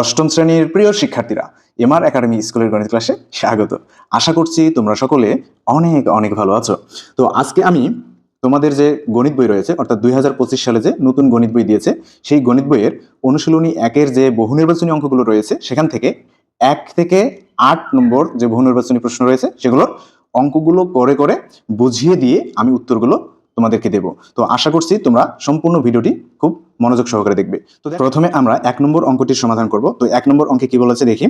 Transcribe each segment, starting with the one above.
অষ্টম শ্রেণির প্রিয় শিক্ষার্থীরা, এমআর একাডেমি স্কুলের গণিত ক্লাসে স্বাগত। আশা করছি তোমরা সকলে অনেক অনেক ভালো আছো। তো আজকে আমি তোমাদের যে গণিত বই রয়েছে, অর্থাৎ দুই হাজার পঁচিশ সালে যে নতুন গণিত বই দিয়েছে, সেই গণিত বইয়ের অনুশীলনী একের যে বহু নির্বাচনী অঙ্কগুলো রয়েছে, সেখান থেকে এক থেকে আট নম্বর যে বহু নির্বাচনী প্রশ্ন রয়েছে, সেগুলোর অঙ্কগুলো করে করে বুঝিয়ে দিয়ে আমি উত্তরগুলো তোমাদেরকে দেব। তো আশা করছি তোমরা সম্পূর্ণ ভিডিওটি খুব মনোযোগ সহকারে দেখবে। তো প্রথমে আমরা এক নম্বর অঙ্কটির সমাধান করব। তো এক নম্বর অঙ্কে কি বলেছে দেখি?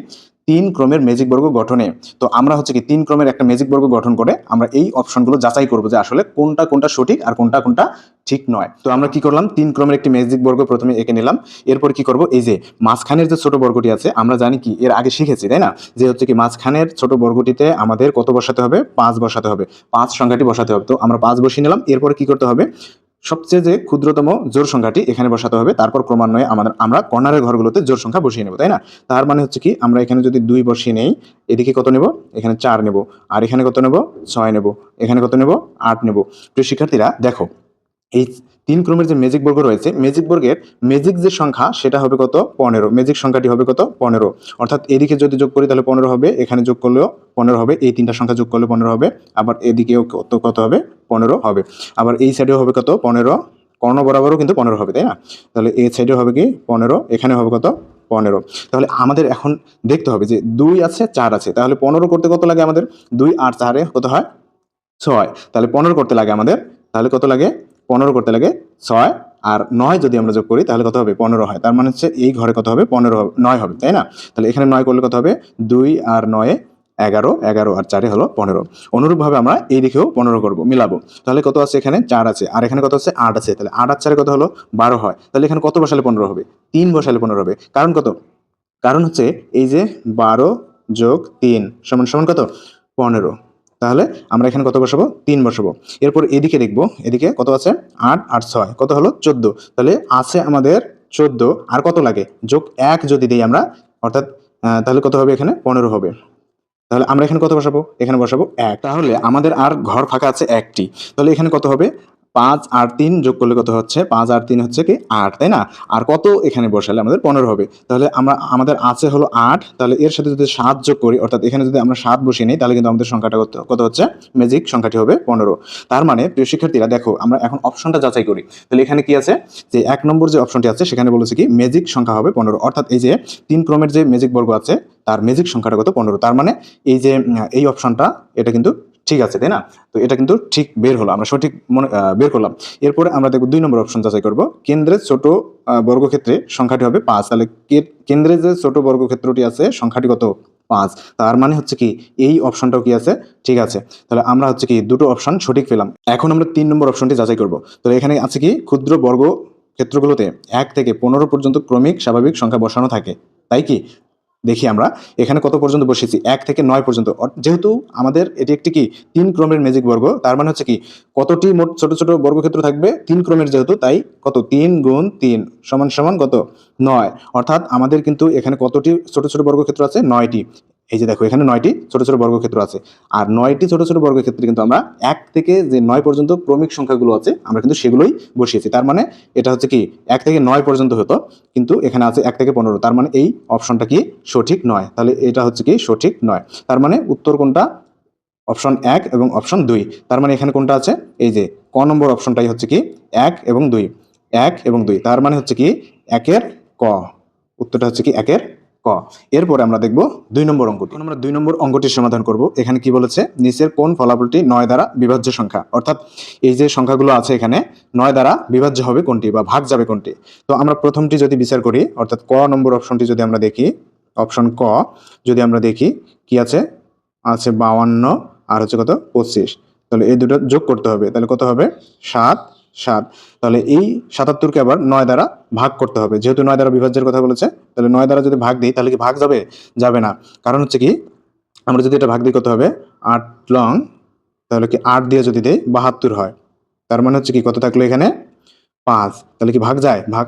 তিন ক্রমের ম্যাজিক বর্গ গঠনে। তো আমরা হচ্ছে কি তিন ক্রমের একটা ম্যাজিক বর্গ গঠন করে আমরা এই অপশনগুলো যাচাই করব যে আসলে কোনটা কোনটা সঠিক আর কোনটা কোনটা ঠিক নয়। তো আমরা কি করলাম? তিন ক্রমের একটি ম্যাজিক বর্গ প্রথমে এঁকে নিলাম। এরপর কি করব? এই যে মাঝখানের যে ছোট বর্গটি আছে, আমরা জানি কি এর আগে শিখেছি, তাই না? যে হচ্ছে কি মাঝখানের ছোট বর্গটিতে আমাদের কত বসাতে হবে? পাঁচ বসাতে হবে। পাঁচ সংখ্যাটি বসাতে হবে। তো আমরা পাঁচ বসিয়ে নিলাম। এরপর কি করতে হবে? সবচেয়ে যে ক্ষুদ্রতম জোর সংখ্যাটি এখানে বসাতে হবে, তারপর ক্রমান্বয়ে আমাদের, আমরা কর্নারের ঘরগুলোতে জোর সংখ্যা বসিয়ে নেব, তাই না? তার মানে হচ্ছে কি, আমরা এখানে যদি দুই বসিয়ে নেই, এদিকে কত নেব? এখানে চার নেব, আর এখানে কত নেব? ছয় নেব, এখানে কত নেব? আট নেব। প্রিয় শিক্ষার্থীরা, দেখো, এই তিন ক্রমের যে ম্যাজিক বর্গ রয়েছে ম্যাজিক বর্গের ম্যাজিক যে সংখ্যা, সেটা হবে কত? পনেরো। ম্যাজিক সংখ্যাটি হবে কত? পনেরো। অর্থাৎ এদিকে যদি যোগ করি, তাহলে পনেরো হবে, এখানে যোগ করলেও পনেরো হবে, এই তিনটা সংখ্যা যোগ করলে পনেরো হবে, আবার এদিকেও কত কত হবে? পনেরো হবে। আবার এই সাইডেও হবে কত? পনেরো। কর্ণ বরাবরও কিন্তু পনেরো হবে, তাই না? তাহলে এই সাইডে হবে কি? পনেরো। এখানে হবে কত? পনেরো। তাহলে আমাদের এখন দেখতে হবে যে দুই আছে, চার আছে। তাহলে পনেরো করতে কত লাগে আমাদের? দুই আর চারে কত হয়? ছয়। তাহলে পনেরো করতে লাগে আমাদের? তাহলে কত লাগে? পনেরো করতে লাগে ছয়। আর নয় যদি আমরা যোগ করি, তাহলে কত হবে? পনেরো হয়। তার মানে হচ্ছে এই ঘরে কত হবে? পনেরো হবে, নয় হবে, তাই না? তাহলে এখানে নয় করলে কত হবে? দুই আর নয়ে এগারো এগারো আর চারে হলো পনেরো। অনুরূপভাবে আমরা এই দিকেও পনেরো করব, মিলাবো। তাহলে কত আছে এখানে? চার আছে। আর এখানে কত আছে? আট আছে। তাহলে আট আর চারে কত হলো? বারো হয়। তাহলে এখানে কত বসালে পনেরো হবে? তিন বসালে পনেরো হবে। কারণ কত? কারণ হচ্ছে এই যে বারো যোগ তিন সমান সমান কত? পনেরো। তাহলে আমরা এখানে কত বসাবো? তিন বসাবো। এরপর এদিকে দেখব, এদিকে কত আছে? আট আর ছয়। কত হলো? চোদ্দ। তাহলে আছে আমাদের চোদ্দ। আর কত লাগে? যোগ এক যদি দিই আমরা, অর্থাৎ তাহলে কত হবে এখানে? পনেরো হবে। তাহলে আমরা এখানে কত বসাবো? এখানে বসাবো এক। তাহলে আমাদের আর ঘর ফাঁকা আছে একটি। তাহলে এখানে কত হবে? পাঁচ আর তিন যোগ করলে কত হচ্ছে? পাঁচ আর তিন হচ্ছে কি আট, তাই না? আর কত এখানে বসালে আমাদের পনেরো হবে। তাহলে আমরা, আমাদের আছে হলো আট, তাহলে এর সাথে যদি সাত যোগ করি, অর্থাৎ এখানে যদি আমরা সাত বসিয়ে নিই, তাহলে কিন্তু আমাদের সংখ্যাটা কত হচ্ছে? ম্যাজিক সংখ্যাটি হবে পনেরো। তার মানে প্রিয় শিক্ষার্থীরা, দেখো, আমরা এখন অপশনটা যাচাই করি। তাহলে এখানে কি আছে? যে এক নম্বর যে অপশনটি আছে, সেখানে বলেছে কি ম্যাজিক সংখ্যা হবে পনেরো। অর্থাৎ এই যে তিন ক্রমের যে ম্যাজিক বর্গ আছে, তার ম্যাজিক সংখ্যাটা কত? পনেরো। তার মানে এই যে, এই অপশনটা এটা কিন্তু ঠিক আছে, তাই না? তো এটা কিন্তু ঠিক বের হলো, আমরা সঠিক মনে বের করলাম। এরপরে আমরা দেখব দুই নম্বর অপশন যাচাই করব। কেন্দ্রের ছোট বর্গক্ষেত্রে সংখ্যাটি হবে পাঁচ। তাহলে কেন্দ্রের যে ছোট বর্গক্ষেত্রটি আছে, সংখ্যাটি কত? পাঁচ। তার মানে হচ্ছে কি, এই অপশনটাও কি আছে? ঠিক আছে। তাহলে আমরা হচ্ছে কি, দুটো অপশন সঠিক পেলাম। এখন আমরা তিন নম্বর অপশনটি যাচাই করব। তাহলে এখানে আছে কি, ক্ষুদ্র বর্গ ক্ষেত্রগুলোতে এক থেকে পনেরো পর্যন্ত ক্রমিক স্বাভাবিক সংখ্যা বসানো থাকে। তাই কি? দেখি আমরা, এখানে কত পর্যন্ত বসেছি? এক থেকে নয় পর্যন্ত। যেহেতু আমাদের এটি একটি কি? তিন ক্রমের ম্যাজিক বর্গ, তার মানে হচ্ছে কি, কতটি মোট ছোট ছোট বর্গক্ষেত্র থাকবে? তিন ক্রমের যেহেতু, তাই কত? তিন গুণ তিন সমান সমান কত? নয়। অর্থাৎ আমাদের কিন্তু এখানে কতটি ছোট ছোট বর্গক্ষেত্র আছে? নয়টি। এই যে দেখো, এখানে নয়টি ছোট ছোট বর্গক্ষেত্র আছে। আর নয়টি ছোট ছোট বর্গক্ষেত্রে কিন্তু আমরা এক থেকে যে নয় পর্যন্ত ক্রমিক সংখ্যাগুলো আছে, আমরা কিন্তু সেগুলোই বসিয়েছি। তার মানে এটা হচ্ছে কি, এক থেকে নয় পর্যন্ত হতো, কিন্তু এখানে আছে এক থেকে পনেরো। তার মানে এই অপশনটা কি সঠিক নয়। তাহলে এটা হচ্ছে কি সঠিক নয়। তার মানে উত্তর কোনটা? অপশন এক এবং অপশন দুই। তার মানে এখানে কোনটা আছে? এই যে ক নম্বর অপশনটাই হচ্ছে কি এক এবং দুই। এক এবং দুই। তার মানে হচ্ছে কি একের ক। উত্তরটা হচ্ছে কি একের ক। এরপরে আমরা দেখব দুই নম্বর অঙ্কটি। আমরা দুই নম্বর অঙ্কটির সমাধান করব। এখানে কি বলেছে? নিচের কোন ফলাফলটি নয় দ্বারা বিভাজ্য সংখ্যা? অর্থাৎ এই যে সংখ্যাগুলো আছে এখানে, নয় দ্বারা বিভাজ্য হবে কোনটি বা ভাগ যাবে কোনটি? তো আমরা প্রথমটি যদি বিচার করি, অর্থাৎ ক নম্বর অপশনটি যদি আমরা দেখি, অপশন ক, যদি আমরা দেখি, কি আছে? আছে বাউান্ন আর হচ্ছে কত? পঁচিশ। তাহলে এই দুটো যোগ করতে হবে। তাহলে কত হবে? সাত সাত। তাহলে এই সাতাত্তরকে আবার নয় দ্বারা ভাগ করতে হবে। যেহেতু নয় দ্বারা বিভাজ্যের কথা বলেছে তাহলে নয় দ্বারা যদি ভাগ দিই, তাহলে কি ভাগ যাবে? যাবে না। কারণ হচ্ছে কি, আমরা যদি এটা ভাগ দিই, কত হবে? আট লং, তাহলে কি আট দিয়ে যদি দেই, বাহাত্তর হয়। তার মানে হচ্ছে কি, কত থাকল এখানে? পাঁচ। তাহলে কি ভাগ যায়? ভাগ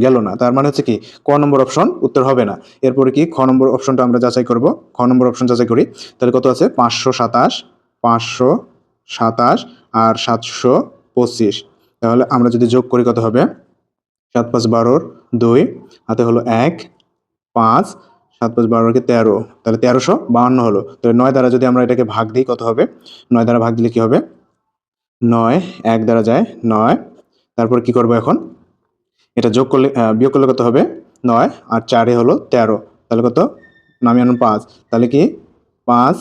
গেল না। তার মানে হচ্ছে কি, ক নম্বর অপশন উত্তর হবে না। এরপরে কি, খ নম্বর অপশনটা আমরা যাচাই করব। খ নম্বর অপশন যাচাই করি। তাহলে কত আছে? পাঁচশো সাতাশ পাঁচশো সাতাশ আর সাতশো পঁচিশ। তাহলে আমরা যদি যোগ করি, কত হবে? সাত পাঁচ বারোর দুই, হাতে হলো এক, পাঁচ, সাত পাঁচ বারোকে তেরো। তাহলে তেরোশো বাহান্ন হলো। তাহলে নয় দ্বারা যদি আমরা এটাকে ভাগ দিই, কত হবে? নয় দ্বারা ভাগ দিলে কি হবে? নয়, এক দ্বারা যায় নয়। তারপর কি করব এখন? এটা যোগ করলে বিয়োগ করলে কত হবে? নয়। আর চারে হলো তেরো। তাহলে কত? নামি আনুন পাঁচ। তাহলে কি? পাঁচ।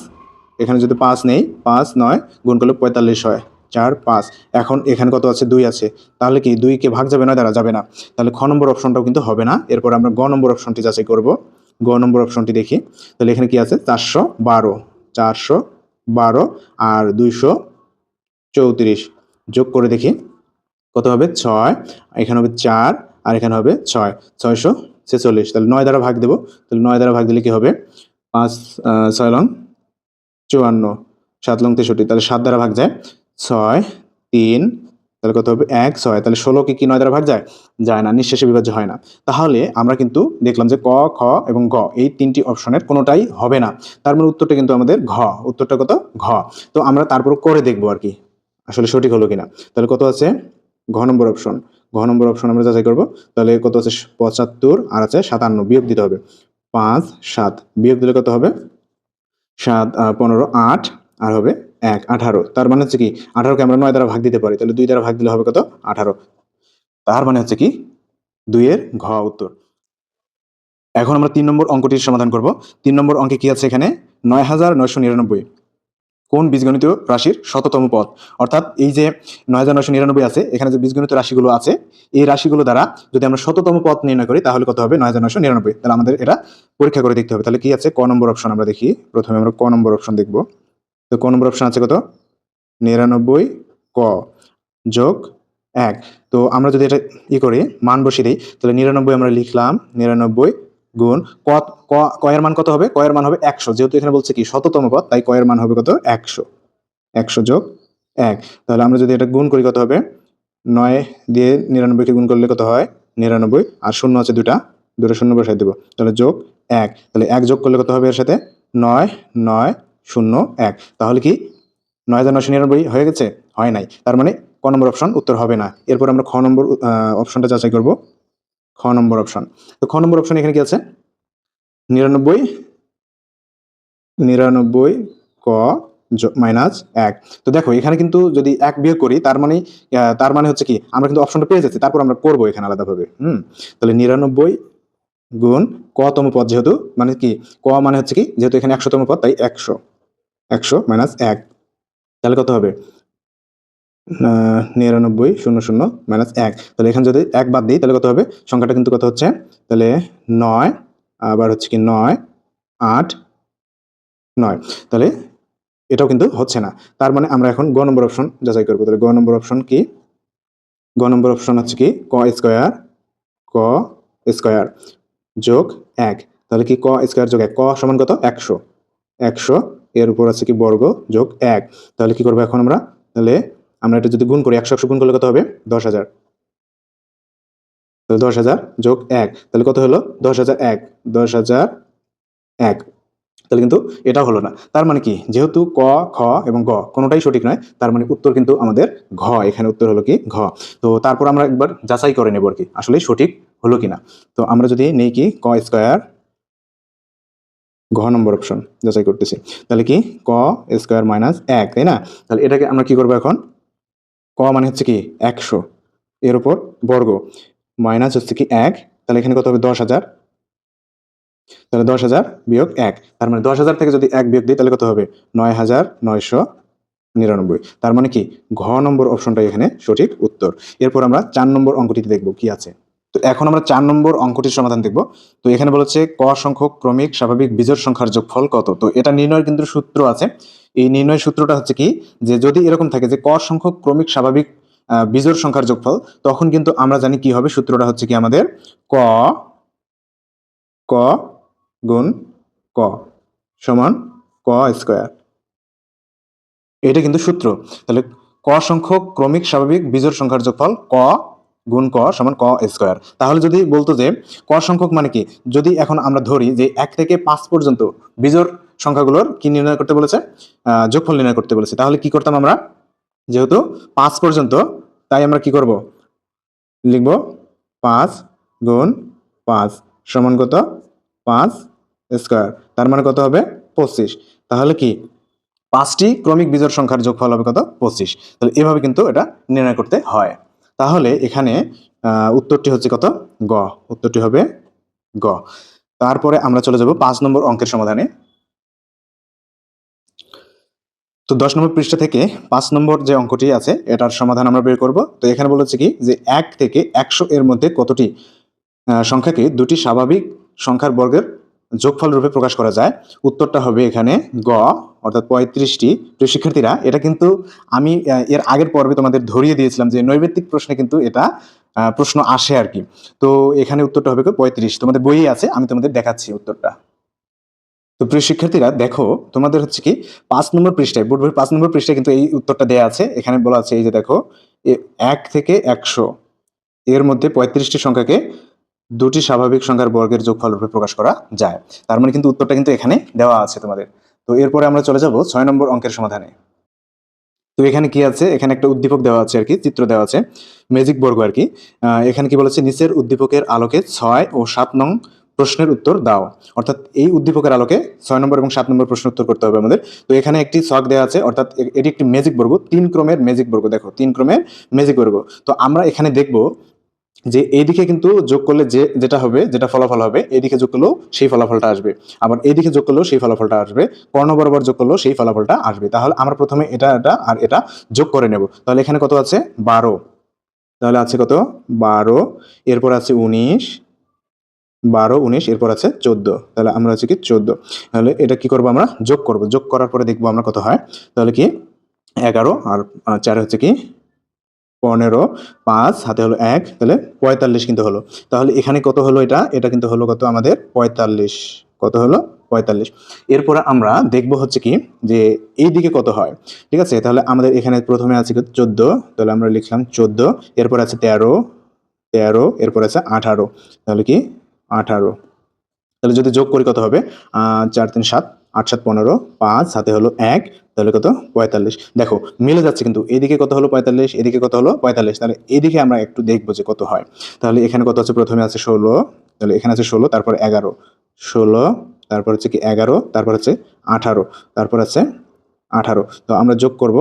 এখানে যদি পাঁচ নেই, পাঁচ নয়, গুণ করলে পঁয়তাল্লিশ হয়। চার, পাঁচ। এখন এখানে কত আছে? দুই আছে। তাহলে কি দুইকে ভাগ যাবে না দ্বারা যাবে না। তাহলে খ নম্বর অপশনটাও কিন্তু হবে না। এরপর আমরা গ নম্বর অপশনটি যাচাই করব। গ নম্বর অপশনটি দেখি। তাহলে এখানে কি আছে? চারশো বারো। চারশো বারো আর দুইশো চৌত্রিশ। যোগ করে দেখি। কত হবে? ছয়। এখানে হবে চার আর এখানে হবে ছয়। ছয়শো ছেচল্লিশ। তাহলে নয় দ্বারা ভাগ দেবো। তাহলে নয় দ্বারা ভাগ দিলে কি হবে? পাঁচ ছয় লং চুয়ান্ন। সাত লং তেষট্টি। তাহলে সাত দ্বারা ভাগ যায়। ছয়, তিন, তাহলে কত হবে? এক, ছয়, তাহলে ষোলোকে কি নয় দ্বারা ভাগ যায়? যায় না, নিঃশেষে বিভাজ্য হয় না। তাহলে আমরা কিন্তু দেখলাম যে ক, খ এবং গ, এই তিনটি অপশনের কোনোটাই হবে না। তার মানে উত্তরটা কিন্তু আমাদের ঘ। উত্তরটা কত? ঘ। তো আমরা তারপর করে দেখব আর কি, আসলে সঠিক হলো কিনা। তাহলে কত আছে? ঘ নম্বর অপশন। ঘ নম্বর অপশন আমরা যাচাই করব। তাহলে কত আছে? পঁচাত্তর, আর আছে সাতান্ন, বিয়োগ দিতে হবে। পাঁচ, সাত, বিয়োগ দিলে কত হবে? সাত পনেরো, আট, আর হবে এক, আঠারো। তার মানে হচ্ছে কি, আঠারোকে আমরা নয় দ্বারা ভাগ দিতে পারি, তাহলে দুই দ্বারা ভাগ দিলে হবে কত? আঠারো। তার মানে হচ্ছে কি, দুইয়ের ঘ উত্তর। এখন আমরা তিন নম্বর অঙ্কটির সমাধান করব। তিন নম্বর অঙ্কে কি আছে এখানে? নয় হাজার নয়শো নিরানব্বই। কোন বীজগণিত রাশির শততম পদ? অর্থাৎ এই যে নয় হাজার নয়শো নিরানব্বই আছে, এখানে যে বীজগণিত রাশিগুলো আছে, এই রাশিগুলো দ্বারা যদি আমরা শততম পদ নির্ণয় করি, তাহলে কত হবে? নয় হাজার নয়শো নিরানব্বই। তাহলে আমাদের এটা পরীক্ষা করে দেখতে হবে। তাহলে কি আছে? ক নম্বর অপশন আমরা দেখি। প্রথমে আমরা ক নম্বর অপশন দেখব। তো ক নম্বর অপশন আছে কত? নিরানব্বই ক যোগ এক। তো আমরা যদি এটা ই করি, মান বসিয়ে দিই, তাহলে নিরানব্বই আমরা লিখলাম, নিরানব্বই গুণ ক- কয়ের মান কত হবে? কয়ের মান হবে একশো। যেহেতু এখানে বলছে কি, শততম পদ, তাই কয়ের মান হবে কত? একশো। একশো যোগ এক। তাহলে আমরা যদি এটা গুণ করি কত হবে? নয় দিয়ে নিরানব্বইকে গুণ করলে কত হয়? নিরানব্বই। আর শূন্য আছে দুটা দুটো শূন্য বসাই দেবো। তাহলে যোগ এক। তাহলে এক যোগ করলে কত হবে এর সাথে? নয় নয় শূন্য এক। তাহলে কি নয় হাজার নয়শো নিরানব্বই হয়ে গেছে? হয় নাই। তার মানে ক নম্বর অপশন উত্তর হবে না। এরপর আমরা খ নম্বর অপশনটা যাচাই করব। খ নম্বর অপশন তো খ নম্বর অপশন এখানে কি আছে? নিরানব্বই নিরানব্বই ক মাইনাস এক। তো দেখো, এখানে কিন্তু যদি এক বিয়োগ করি, তার মানে তার মানে হচ্ছে কি, আমরা কিন্তু অপশনটা পেয়ে যাচ্ছি। তারপর আমরা করব এখানে আলাদাভাবে। হুম? তাহলে নিরানব্বই গুণ কতম পদ যেহেতু মানে কি, ক মানে হচ্ছে কি, যেহেতু এখানে একশোতম পদ, তাই একশো। একশো মাইনাস এক। তাহলে কত হবে? নিরানব্বই, শূন্য শূন্য, মাইনাস এক। তাহলে এখানে যদি এক বাদ দিই, তাহলে কত হবে? সংখ্যাটা কিন্তু কত হচ্ছে? তাহলে নয়, আবার হচ্ছে কি নয়, আট, নয়। তাহলে এটাও কিন্তু হচ্ছে না। তার মানে আমরা এখন গ নম্বর অপশন যাচাই করব। তাহলে গ নম্বর অপশন কি? গ নম্বর অপশন হচ্ছে কি? ক স্কোয়ার ক স্কোয়ার যোগ এক। তাহলে কি ক স্কোয়ার যোগ এক? ক সমান কত? একশো। একশো এর উপর আছে কি বর্গ যোগ এক। তাহলে কি করব এখন আমরা? তাহলে আমরা এটা যদি গুণ করি, একশো একশো গুণ করলে কত হবে? দশ হাজার। তাহলে দশ হাজার যোগ এক। তাহলে কত হলো? দশ হাজার এক। দশ হাজার এক। তাহলে কিন্তু এটা হলো না। তার মানে কি? যেহেতু ক, খ এবং গ কোনোটাই সঠিক নয়, তার মানে উত্তর কিন্তু আমাদের ঘ। এখানে উত্তর হলো কি? ঘ। তো তারপর আমরা একবার যাচাই করে নেব আর কি আসলে সঠিক হলো কিনা। তো আমরা যদি নেই কি? ক স্কোয়ার ঘ নম্বর অপশন যাচাই করতেছি। তাহলে কি? ক স্কোয়ার মাইনাস এক, তাই না? তাহলে এটাকে আমরা কি করব এখন? ক মানে হচ্ছে কি? একশো। এর উপর বর্গ। মাইনাস হচ্ছে কি এক, তাহলে এখানে কত হবে? দশ হাজার। তাহলে দশ হাজার বিয়োগ এক। তার মানে দশ হাজার থেকে যদি এক বিয়োগ দিই, তাহলে কত হবে? নয় হাজার নয়শো নিরানব্বই। তার মানে কি? ঘ নম্বর অপশনটাই এখানে সঠিক উত্তর। এরপর আমরা চার নম্বর অঙ্কটিতে দেখব কি আছে। তো এখন আমরা চার নম্বর অঙ্কটির সমাধান দেখব। তো এখানে বলেছে ক সংখ্যক ক্রমিক স্বাভাবিক বিজোড় সংখ্যার যোগফল কত? তো এটা নির্ণয়ের কিন্তু সূত্র আছে। এই নির্ণয় সূত্রটা হচ্ছে কি? যে যদি এরকম থাকে যে ক সংখ্যক ক্রমিক স্বাভাবিক বিজোড় সংখ্যার যোগফল, তখন কিন্তু আমরা জানি কি হবে। সূত্রটা হচ্ছে কি আমাদের ক ক গুণ ক সমান ক স্কোয়ার। এটা কিন্তু সূত্র। তাহলে ক সংখ্যক ক্রমিক স্বাভাবিক বিজোড় সংখ্যার যোগফল ক গুণ ক সমান ক স্কোয়ার। তাহলে যদি বলতো যে, ক সংখ্যক মানে কি? যদি এখন আমরা ধরি যে এক থেকে পাঁচ পর্যন্ত বিজোড় সংখ্যাগুলোর কি নির্ণয় করতে বলেছে? যোগফল নির্ণয় করতে বলেছে। তাহলে কি করতাম আমরা? যেহেতু পাঁচ পর্যন্ত, তাই আমরা কি করব? লিখব পাঁচ গুণ পাঁচ সমান কত? পাঁচ স্কোয়ার। তার মানে কত হবে? পঁচিশ। তাহলে কি? পাঁচটি ক্রমিক বিজোড় সংখ্যার যোগফল হবে কত? পঁচিশ। তাহলে এভাবে কিন্তু এটা নির্ণয় করতে হয়। তাহলে এখানে উত্তরটি হচ্ছে কত? গ। উত্তরটি হবে গ। তারপরে আমরা চলে যাব পাঁচ নম্বর অঙ্কের সমাধানে। তো দশ নম্বর পৃষ্ঠা থেকে পাঁচ নম্বর যে অঙ্কটি আছে, এটার সমাধান আমরা বের করব। তো এখানে বলেছে কি? যে এক থেকে একশো এর মধ্যে কতটি সংখ্যাকে দুটি স্বাভাবিক সংখ্যার বর্গের যোগফল রূপে প্রকাশ করা যায়। উত্তরটা হবে এখানে গ, অর্থাৎ পঁয়ত্রিশটি। প্রিয় শিক্ষার্থীরা, এটা কিন্তু আমি এর আগের পর্বে তোমাদের ধরিয়ে দিয়েছিলাম যে নৈবেত্তিক প্রশ্নে কিন্তু এটা প্রশ্ন আসে আর কি। তো এখানে উত্তরটা হবে পঁয়ত্রিশ। তোমাদের বইয়ে আছে, আমি তোমাদের দেখাচ্ছি উত্তরটা। তো প্রিয় শিক্ষার্থীরা, দেখো, তোমাদের হচ্ছে কি, পাঁচ নম্বর পৃষ্ঠায় বোর্ড পাঁচ নম্বর পৃষ্ঠায় কিন্তু এই উত্তরটা দেয়া আছে। এখানে বলা আছে এই যে দেখো এক থেকে একশো। এর মধ্যে পঁয়ত্রিশটি সংখ্যাকে দুটি স্বাভাবিক সংখ্যার বর্গের যোগফল রূপে প্রকাশ করা যায়। তার মানে কিন্তু উত্তরটা কিন্তু এখানে দেওয়া আছে তোমাদের। তো এরপরে আমরা চলে যাব ছয় নম্বর অঙ্কের সমাধানে। তো এখানে কি আছে? এখানে একটা উদ্দীপক দেওয়া আছে আর কি, চিত্র দেওয়া আছে ম্যাজিক বর্গ আর কি। এখানে কি বলেছে? নিচের উদ্দীপকের আলোকে ছয় ও সাত নং প্রশ্নের উত্তর দাও। অর্থাৎ এই উদ্দীপকের আলোকে ছয় নম্বর এবং সাত নম্বর প্রশ্ন উত্তর করতে হবে আমাদের। তো এখানে একটি ছক দেওয়া আছে, অর্থাৎ এটি একটি ম্যাজিক বর্গ, তিন ক্রমের ম্যাজিক বর্গ, দেখো, তিন ক্রমের ম্যাজিক বর্গ। তো আমরা এখানে দেখব যে এইদিকে কিন্তু যোগ করলে যে যেটা হবে, যেটা ফলাফল হবে, এইদিকে যোগ করলেও সেই ফলাফলটা আসবে। আবার এইদিকে যোগ করলেও সেই ফলাফলটা আসবে। কর্ণ বরাবর যোগ করলেও সেই ফলাফলটা আসবে। তাহলে আমরা প্রথমে এটা এটা আর এটা যোগ করে নেব। তাহলে এখানে কত আছে? বারো। তাহলে আছে কত? বারো। এরপর আছে উনিশ। বারো, উনিশ, এরপর আছে চোদ্দ। তাহলে আমরা হচ্ছে কি? চোদ্দ। তাহলে এটা কি করব আমরা? যোগ করব। যোগ করার পরে দেখব আমরা কত হয়। তাহলে কি? এগারো। আর চার হচ্ছে কি? পনেরো, পাঁচ, হাতে হলো এক, তাহলে পঁয়তাল্লিশ কিন্তু হলো। তাহলে এখানে কত হলো এটা? এটা কিন্তু হলো কত? আমাদের পঁয়তাল্লিশ। কত হলো? পঁয়তাল্লিশ। এরপরে আমরা দেখব হচ্ছে কি? যে এই দিকে কত হয়? ঠিক আছে? তাহলে আমাদের এখানে প্রথমে আছে চোদ্দ। তাহলে আমরা লিখলাম চোদ্দ। এরপর আছে তেরো। তেরো। এরপর আছে আঠারো। তাহলে কি? আঠারো। তাহলে যদি যোগ করি কত হবে? চার, তিন, সাত, আট, সাত, পনেরো, পাঁচ, হাতে হলো এক। তাহলে কত? পঁয়তাল্লিশ। দেখো, মিলে যাচ্ছে কিন্তু এদিকে কত হলো পঁয়তাল্লিশ, এদিকে কত হলো পঁয়তাল্লিশ। তাহলে এদিকে আমরা একটু দেখব যে কত হয়। তাহলে এখানে কত আছে? প্রথমে আছে ষোলো। তাহলে এখানে আছে ষোলো, তারপর এগারো। ষোলো, তারপর হচ্ছে কি এগারো, তারপর হচ্ছে আঠারো, তারপর আছে আঠারো। তো আমরা যোগ করব।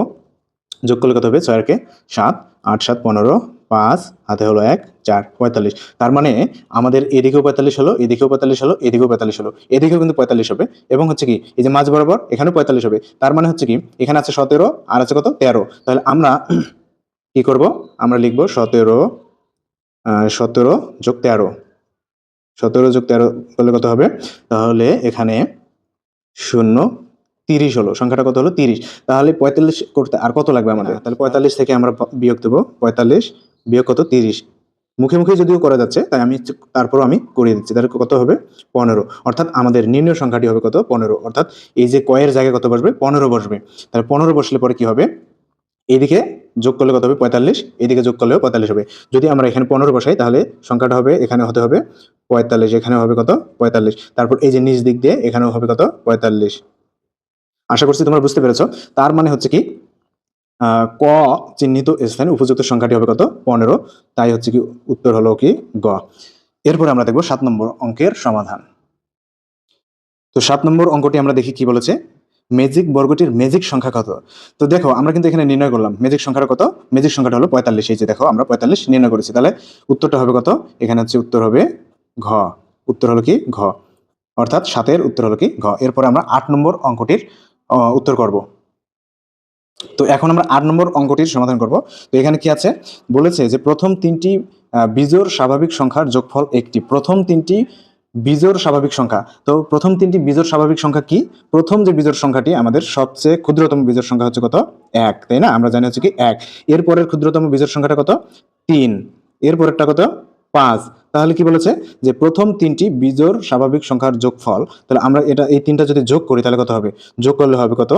যোগ করলে কত হবে? ছয়কে সাত। আট, সাত, পনেরো। পাঁচ, হাতে হলো এক, চার, পঁয়তাল্লিশ। তার মানে আমাদের এদিকেও পঁয়তাল্লিশ হলো, এদিকেও পঁয়তাল্লিশ হলো, এদিকেও পঁয়তাল্লিশ হলো। এদিকেও কিন্তু পঁয়তাল্লিশ হবে। এবং হচ্ছে কি, এই যে মাঝ বরাবর, এখানেও পঁয়তাল্লিশ হবে। তার মানে হচ্ছে কি, এখানে আছে সতেরো, আর আছে কত? তেরো। তাহলে আমরা কি করব? আমরা লিখব সতেরো সতেরো যোগ তেরো। সতেরো যোগ তেরো করলে কত হবে? তাহলে এখানে শূন্য, তিরিশ হলো। সংখ্যাটা কত হলো? তিরিশ। তাহলে পঁয়তাল্লিশ করতে আর কত লাগবে আমাদের? তাহলে পঁয়তাল্লিশ থেকে আমরা বিয়োগ দেবো। পঁয়তাল্লিশ বিয়োগ কত? তিরিশ। মুখে মুখে যদিও করা যাচ্ছে, তাই আমি তারপরও আমি করিয়ে দিচ্ছি। তাহলে কত হবে? পনেরো। অর্থাৎ আমাদের নির্ণয় সংখ্যাটি হবে কত? পনেরো। অর্থাৎ এই যে কয়ের জায়গায় কত বসবে? পনেরো বসবে। তাহলে পনেরো বসলে পরে কি হবে? এইদিকে যোগ করলে কত হবে? পঁয়তাল্লিশ। এদিকে যোগ করলেও পঁয়তাল্লিশ হবে। যদি আমরা এখানে পনেরো বসাই, তাহলে সংখ্যাটা হবে, এখানে হতে হবে পঁয়তাল্লিশ এখানে হবে কত? পঁয়তাল্লিশ। তারপর এই যে নিচ দিক দিয়ে, এখানেও হবে কত? পঁয়তাল্লিশ। আশা করছি তোমরা বুঝতে পেরেছ। তার মানে হচ্ছে কি? ক চিহ্নিত স্থানে উপযুক্ত সংখ্যাটি হবে কত? পনেরো। তাই হচ্ছে কি উত্তর হলো কি গ। এরপরে আমরা দেখব সাত নম্বর অঙ্কের সমাধান। তো সাত নম্বর অঙ্কটি আমরা দেখি কি বলেছে? ম্যাজিক বর্গটির ম্যাজিক সংখ্যা কত? তো দেখো, আমরা কিন্তু এখানে নির্ণয় করলাম। ম্যাজিক সংখ্যাটা কত? ম্যাজিক সংখ্যাটা হলো পঁয়তাল্লিশ। এই যে দেখো, আমরা পঁয়তাল্লিশ নির্ণয় করেছি। তাহলে উত্তরটা হবে কত? এখানে হচ্ছে উত্তর হবে ঘ। উত্তর হলো কি ঘ। অর্থাৎ সাতের উত্তর হলো কি ঘ। এরপর আমরা আট নম্বর অঙ্কটির উত্তর করব। তো এখন আমরা আট নম্বর অঙ্কটির সমাধান করব। তো এখানে কি আছে? বলেছে যে প্রথম তিনটি বিজোড় স্বাভাবিক সংখ্যার যোগফল একটি। প্রথম তিনটি বিজোড় স্বাভাবিক সংখ্যা। তো প্রথম তিনটি বিজোড় স্বাভাবিক সংখ্যা কি? প্রথম যে বিজোড় সংখ্যাটি আমাদের সবচেয়ে ক্ষুদ্রতম বিজোড় সংখ্যা হচ্ছে কত? এক, তাই না? আমরা জানি হচ্ছে কি এক। এরপরের ক্ষুদ্রতম বিজোড় সংখ্যাটা কত? তিন। এরপরেরটা কত? পাঁচ। তাহলে কি বলেছে? যে প্রথম তিনটি বিজোড় স্বাভাবিক সংখ্যার যোগফল, তাহলে আমরা এটা, এই তিনটা যদি যোগ করি তাহলে কত হবে? যোগ করলে হবে কত?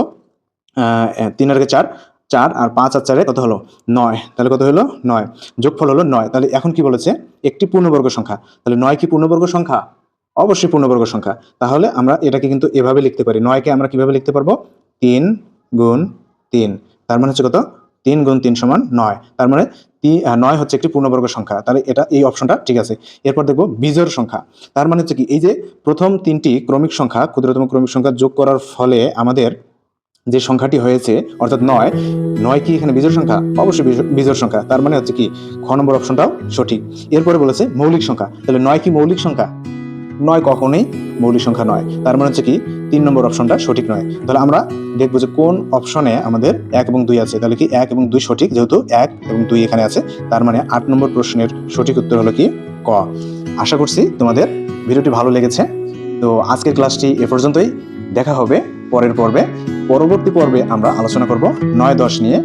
তিন আর চার চার আর পাঁচ আর চারে কত হলো? নয়। তাহলে কত হলো? নয়। যোগফল হলো নয়। তাহলে এখন কি বলেছে? একটি পূর্ণবর্গ সংখ্যা। তাহলে নয় কি পূর্ণবর্গ সংখ্যা? অবশ্যই পূর্ণবর্গ সংখ্যা। তাহলে আমরা এটাকে কিন্তু এভাবে লিখতে পারি। নয়কে আমরা কীভাবে লিখতে পারব? তিন গুণ তিন। তার মানে হচ্ছে কত? তিন গুণ তিন সমান নয়। তার মানে নয় হচ্ছে একটি পূর্ণবর্গ সংখ্যা। তাহলে এটা, এই অপশনটা ঠিক আছে। এরপর দেখব বিজোড় সংখ্যা। তার মানে হচ্ছে কি, এই যে প্রথম তিনটি ক্রমিক সংখ্যা, ক্ষুদ্রতম ক্রমিক সংখ্যা যোগ করার ফলে আমাদের যে সংখ্যাটি হয়েছে, অর্থাৎ নয় নয় কি এখানে বিজোড় সংখ্যা? অবশ্যই বিজো- বিজোড় সংখ্যা। তার মানে হচ্ছে কি, খ নম্বর অপশনটাও সঠিক। এরপরে বলেছে মৌলিক সংখ্যা। তাহলে নয় কি মৌলিক সংখ্যা? নয় কখনোই মৌলিক সংখ্যা নয়। তার মানে হচ্ছে কি, তিন নম্বর অপশনটা সঠিক নয়। তাহলে আমরা দেখব যে কোন অপশনে আমাদের এক এবং দুই আছে। তাহলে কি এক এবং দুই সঠিক? যেহেতু এক এবং দুই এখানে আছে, তার মানে আট নম্বর প্রশ্নের সঠিক উত্তর হলো কি ক। আশা করছি তোমাদের ভিডিওটি ভালো লেগেছে। তো আজকের ক্লাসটি এ পর্যন্তই। দেখা হবে পরের পর্বে। পরবর্তী পর্বে আমরা আলোচনা করব নয় দশ নিয়ে।